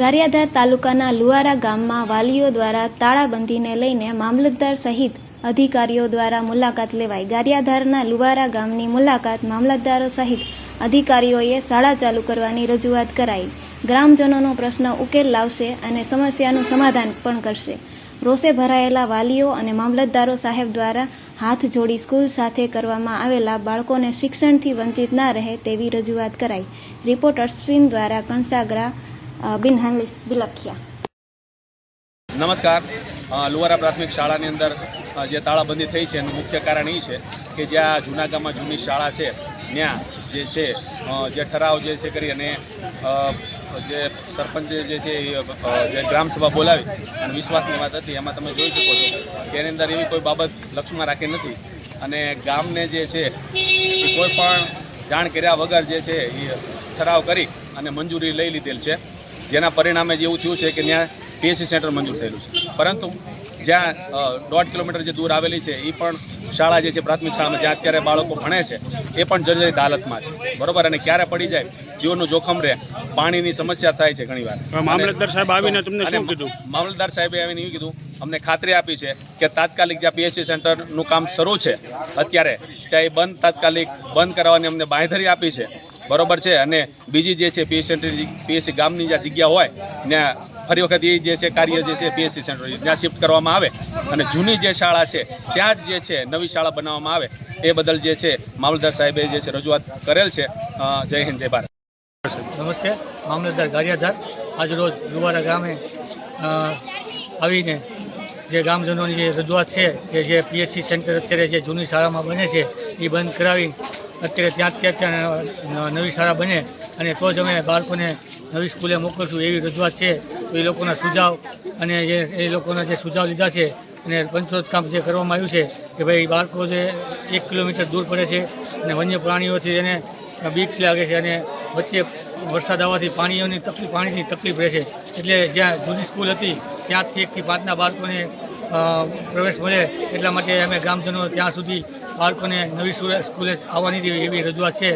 ગારિયાધાર તાલુકાના લુવારા ગામમાં વાલીઓ દ્વારા તાળાબંધીને લઈને મામલતદાર સહિત અધિકારીઓ દ્વારા મુલાકાત લેવાઈ. ગારિયાધારના લુવારા ગામની મુલાકાત મામલતદારો સહિત અધિકારીઓએ શાળા ચાલુ કરવાની રજૂઆત કરાઈ. ગ્રામજનોનો પ્રશ્ન ઉકેલ લાવશે અને સમસ્યાનું સમાધાન પણ કરશે. રોષે ભરાયેલા વાલીઓ અને મામલતદારો સાહેબ દ્વારા હાથ જોડી સ્કૂલ સાથે કરવામાં આવેલા બાળકોને શિક્ષણથી વંચિત ના રહે તેવી રજૂઆત કરાઈ. રિપોર્ટ અશ્વિન દ્વારા કંસાગરા અ, બિલખિયા. નમસ્કાર. લુવારા પ્રાથમિક શાળાની અંદર જે તાળાબંધી થઈ છે એનું મુખ્ય કારણ એ છે કે જ્યાં જૂનાગામમાં જૂની શાળા છે ત્યાં જે છે જે ઠરાવ જે છે કરી અને જે સરપંચ જે છે જે ગ્રામસભા બોલાવી અને વિશ્વાસની વાત હતી એમાં તમે જોઈ શકો છો કે એની અંદર એવી કોઈ બાબત લક્ષમાં રાખી નથી. અને ગામને જે છે એ કોઈ પણ જાણ કર્યા વગર જે છે એ ઠરાવ કરી અને મંજૂરી લઈ લીધેલ છે. જેના પરિણામે એવું થયું છે કે ત્યાં પીએસસી સેન્ટર મંજૂર થયેલું છે. પરંતુ જ્યાં દોઢ કિલોમીટર જે દૂર આવેલી છે એ પણ શાળા જે છે પ્રાથમિક શાળામાં જ્યાં અત્યારે બાળકો ભણે છે એ પણ જર્જરિત હાલતમાં છે. બરોબર? અને ક્યારે પડી જાય? જીવનનું જોખમ રહે. પાણીની સમસ્યા થાય છે ઘણીવાર. મામલતદાર સાહેબ આવીને તમને શું કીધું? મામલતદાર સાહેબે આવીને એવું કીધું અમને ખાતરી આપી છે કે તાત્કાલિક જ્યાં પીએસસી સેન્ટરનું કામ શરૂ છે અત્યારે ત્યાં એ બંધ તાત્કાલિક બંધ કરાવવાની અમને બાંયધરી આપી છે. બરોબર છે. અને બીજી જે છે પીએસસી સેન્ટર પીએસસી ગામની જ્યાં જગ્યા હોય, ત્યાં ફરી વખત એ જે છે કાર્ય જે છે પીએસસી સેન્ટર ત્યાં શિફ્ટ કરવામાં આવે. અને જૂની જે શાળા છે, ત્યાં જ જે છે નવી શાળા બનાવવામાં આવે. એ બદલ જે છે મામલતદાર સાહેબે જે છે રજૂઆત કરેલ છે. જય હિન્દ, જય ભારત. નમસ્તે, મામલતદાર ગારિયાધાર. આજરોજ દુવારા ગામે આવીને જે ગામજનોની જે રજૂઆત છે કે જે પીએચસી સેન્ટર અત્યારે જે જૂની શાળામાં બને છે, એ બંધ કરાવી અત્યારે ત્યાં ત્યાં ત્યાં નવી શાળા બને અને તો જ અમે બાળકોને નવી સ્કૂલે મોકલશું એવી રજૂઆત છે. તો એ લોકોના સુઝાવ અને જે, એ લોકોના જે સુઝાવ લીધા છે અને પંચોત કામ જે કરવામાં આવ્યું છે કે ભાઈ બાળકો જે એક કિલોમીટર દૂર પડે છે અને વન્ય પ્રાણીઓથી એને બીક લાગે છે અને વચ્ચે વરસાદ આવવાથી પાણીઓની તકલીફ, પાણીની તકલીફ રહે છે. એટલે જ્યાં જૂની સ્કૂલ હતી, ત્યાંથી એકથી પાંચના બાળકોને પ્રવેશ મળે એટલા માટે અમે ગ્રામજનો ત્યાં સુધી બાળકોને નવી સ્કૂલે આવવાની એવી રજૂઆત છે.